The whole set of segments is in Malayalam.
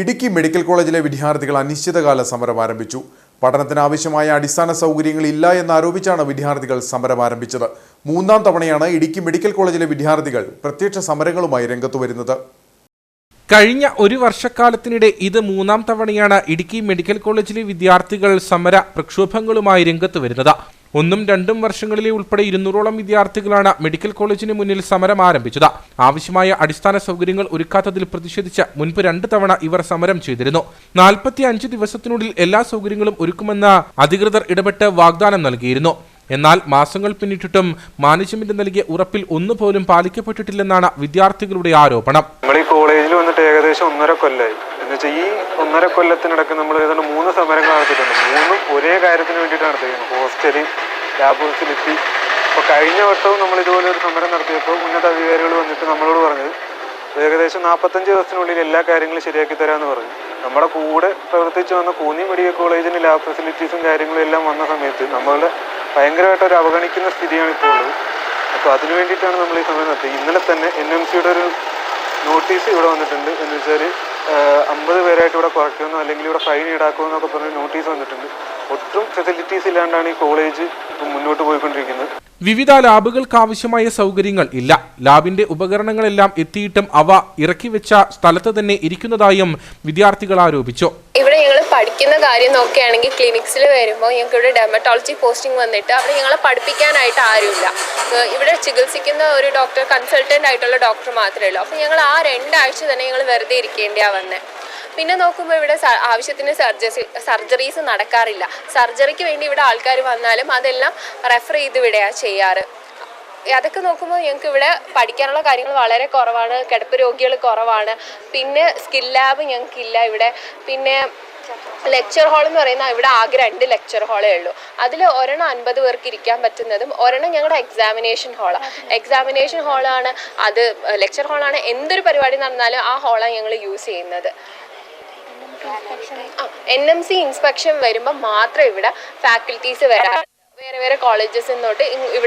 ഇടുക്കി മെഡിക്കൽ കോളേജിലെ വിദ്യാർത്ഥികൾ അനിശ്ചിതകാല സമരം ആരംഭിച്ചു. പഠനത്തിന് ആവശ്യമായ അടിസ്ഥാന സൗകര്യങ്ങൾ ഇല്ല എന്നാരോപിച്ചാണ് വിദ്യാർത്ഥികൾ സമരം ആരംഭിച്ചത്. മൂന്നാം തവണയാണ് ഇടുക്കി മെഡിക്കൽ കോളേജിലെ വിദ്യാർത്ഥികൾ പ്രത്യക്ഷ സമരങ്ങളുമായി രംഗത്തു വരുന്നത്. കഴിഞ്ഞ ഒരു വർഷക്കാലത്തിനിടെ ഇത് മൂന്നാം തവണയാണ് ഇടുക്കി മെഡിക്കൽ കോളേജിലെ വിദ്യാർത്ഥികൾ സമര പ്രക്ഷോഭങ്ങളുമായി രംഗത്ത് വരുന്നത്. ഒന്നും രണ്ടും വർഷങ്ങളിലെ ഉൾപ്പെടെ ഇരുന്നൂറോളം വിദ്യാർത്ഥികളാണ് മെഡിക്കൽ കോളേജിന് മുന്നിൽ സമരം ആരംഭിച്ചത്. ആവശ്യമായ അടിസ്ഥാന സൗകര്യങ്ങൾ ഒരുക്കാത്തതിൽ പ്രതിഷേധിച്ച് മുൻപ് രണ്ട് തവണ ഇവർ സമരം ചെയ്തിരുന്നു. നാൽപ്പത്തി അഞ്ച് ദിവസത്തിനുള്ളിൽ എല്ലാ സൗകര്യങ്ങളും ഒരുക്കുമെന്ന് അധികൃതർ ഇടപെട്ട് വാഗ്ദാനം നൽകിയിരുന്നു. എന്നാൽ മാസങ്ങൾ പിന്നിട്ടിട്ടും മാനേജ്മെന്റ് നൽകിയ ഉറപ്പിൽ ഒന്നുപോലും പാലിക്കപ്പെട്ടിട്ടില്ലെന്നാണ് വിദ്യാർത്ഥികളുടെ ആരോപണം. നമ്മൾ ഈ കോളേജിൽ വന്നിട്ട് ഏകദേശം ഒന്നര കൊല്ലമായി എന്ന് വെച്ചാൽ ഈ ഒന്നര കൊല്ലത്തിനിടക്ക് നമ്മൾ ഏതാണ്ട് മൂന്ന് സമരങ്ങൾ നടത്തിയിട്ടുണ്ട്. മൂന്നും ഒരേ കാര്യത്തിന് വേണ്ടിയിട്ടാണ് നടത്തിയത് ഹോസ്റ്റലിൽ ലാബ് ഫെസിലിറ്റി അപ്പോൾ കഴിഞ്ഞ വർഷവും നമ്മൾ ഇതുപോലെ ഒരു സമരം നടത്തിയപ്പോൾ ഉന്നത അധികാരികൾ വന്നിട്ട് നമ്മളോട് പറഞ്ഞത് ഏകദേശം നാൽപ്പത്തഞ്ച് ദിവസത്തിനുള്ളിൽ എല്ലാ കാര്യങ്ങളും ശരിയാക്കി തരാമെന്ന് പറഞ്ഞു. നമ്മുടെ കൂടെ പ്രവർത്തിച്ച് വന്ന കൂന്നി മെഡിക്കൽ കോളേജിന് ലാബ് ഫെസിലിറ്റീസും കാര്യങ്ങളും എല്ലാം വന്ന സമയത്ത് നമ്മളുടെ ഭയങ്കരമായിട്ട് ഒരു അവഗണിക്കുന്ന സ്ഥിതിയാണ് ഇപ്പോൾ അപ്പോൾ അതിനു വേണ്ടിയിട്ടാണ് നമ്മൾ ഈ സമയം നടത്തിയത്. ഇന്നലെ തന്നെ എൻ എം സിയുടെ ഒരു നോട്ടീസ് ഇവിടെ വന്നിട്ടുണ്ട്. എന്ന് വെച്ചാൽ അമ്പത് പേരായിട്ട് ഇവിടെ കുറയ്ക്കുമെന്നോ അല്ലെങ്കിൽ ഇവിടെ ഫൈൻ ഈടാക്കുമോ എന്നൊക്കെ പറഞ്ഞ് നോട്ടീസ് വന്നിട്ടുണ്ട്. ഒട്ടും ഫെസിലിറ്റീസ് ഇല്ലാണ്ടാണ് ഈ കോളേജ് മുന്നോട്ട് പോയിക്കൊണ്ടിരിക്കുന്നത്. വിവിധ ലാബുകൾക്കാവശ്യമായ സൗകര്യങ്ങൾ ഇല്ല. ലാബിന്റെ ഉപകരണങ്ങളെല്ലാം എത്തിയിട്ടും അവ ഇറക്കി വെച്ച സ്ഥലത്ത് തന്നെ ഇരിക്കുന്നതായും വിദ്യാർത്ഥികൾ ആരോപിച്ചു. ഇവിടെ ഞങ്ങൾ പഠിക്കുന്ന കാര്യം നോക്കുകയാണെങ്കിൽ ക്ലിനിക്സിൽ വരുമ്പോൾ ഞങ്ങൾക്ക് ഇവിടെ ഡെമറ്റോളജി പോസ്റ്റിംഗ് വന്നിട്ട് അവിടെ ഞങ്ങളെ പഠിപ്പിക്കാനായിട്ട് ആരുമില്ല. ഇവിടെ ചികിത്സിക്കുന്ന ഒരു ഡോക്ടർ കൺസൾട്ടന്റ് ആയിട്ടുള്ള ഡോക്ടർ മാത്രമേ ഉള്ളൂ. അപ്പോൾ ഞങ്ങൾ ആ രണ്ടാഴ്ച തന്നെ ഞങ്ങൾ വെറുതെ ഇരിക്കേണ്ടിയാണ് വന്നത് പിന്നെ നോക്കുമ്പോൾ ഇവിടെ ആവശ്യത്തിന് സർജറി സർജറീസ് നടക്കാറില്ല. സർജറിക്ക് വേണ്ടി ഇവിടെ ആൾക്കാർ വന്നാലും അതെല്ലാം റെഫർ ചെയ്ത് വിടുകയാണ് ചെയ്യാറ്. അതൊക്കെ നോക്കുമ്പോൾ ഞങ്ങൾക്ക് ഇവിടെ പഠിക്കാനുള്ള കാര്യങ്ങൾ വളരെ കുറവാണ്. കിടപ്പ് രോഗികൾ കുറവാണ്. പിന്നെ സ്കിൽ ലാബ് ഞങ്ങൾക്കില്ല ഇവിടെ. പിന്നെ ലെക്ചർ ഹാൾ എന്ന് പറയുന്ന ഇവിടെ ആകെ രണ്ട് ലെക്ചർ ഹാളേ ഉള്ളൂ. അതിൽ ഒരെണ്ണം അൻപത് പേർക്ക് ഇരിക്കാൻ പറ്റുന്നതും ഒരെണ്ണം ഞങ്ങളുടെ എക്സാമിനേഷൻ ഹാളാണ് എക്സാമിനേഷൻ ഹാളാണ് അത് ലെക്ചർ ഹാളാണ് എന്തൊരു പരിപാടി നടന്നാലും ആ ഹാളാണ് ഞങ്ങൾ യൂസ് ചെയ്യുന്നത്. എൻ എം സി ഇൻസ്പെക്ഷൻ വരുമ്പോൾ മാത്രം ഇവിടെ ഫാക്കൽറ്റീസ് വരാറ് വേറെ വേറെ കോളേജസ്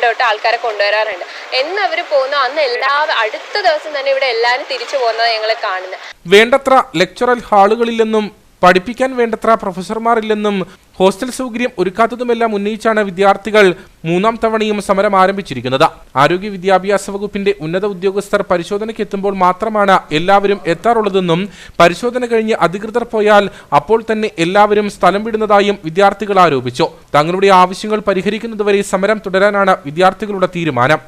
തൊട്ട് ആൾക്കാരെ കൊണ്ടുവരാറുണ്ട്. എന്ന് അവർ പോകുന്നു അന്ന് എല്ലാ അടുത്ത ദിവസം തന്നെ ഇവിടെ എല്ലാവരും തിരിച്ചു പോകുന്നത് ഞങ്ങൾ കാണുന്നത് വേണ്ടത്ര ലെക്ചറൽ ഹാളുകളില്ലെന്നും പഠിപ്പിക്കാൻ വേണ്ടത്ര പ്രൊഫസർമാരില്ലെന്നും ഹോസ്റ്റൽ സൗകര്യം ഒരുക്കാത്തതുമെല്ലാം ഉന്നയിച്ചാണ് വിദ്യാർത്ഥികൾ മൂന്നാം തവണയും സമരം ആരംഭിച്ചിരിക്കുന്നത്. ആരോഗ്യ വിദ്യാഭ്യാസ വകുപ്പിന്റെ ഉന്നത ഉദ്യോഗസ്ഥർ പരിശോധനയ്ക്ക് എത്തുമ്പോൾ മാത്രമാണ് എല്ലാവരും എത്താറുള്ളതെന്നും പരിശോധന കഴിഞ്ഞ് അധികൃതർ പോയാൽ അപ്പോൾ തന്നെ എല്ലാവരും സ്ഥലം വിടുന്നതായും വിദ്യാർത്ഥികൾ ആരോപിച്ചു. തങ്ങളുടെ ആവശ്യങ്ങൾ പരിഹരിക്കുന്നതുവരെ സമരം തുടരാനാണ് വിദ്യാർത്ഥികളുടെ തീരുമാനം.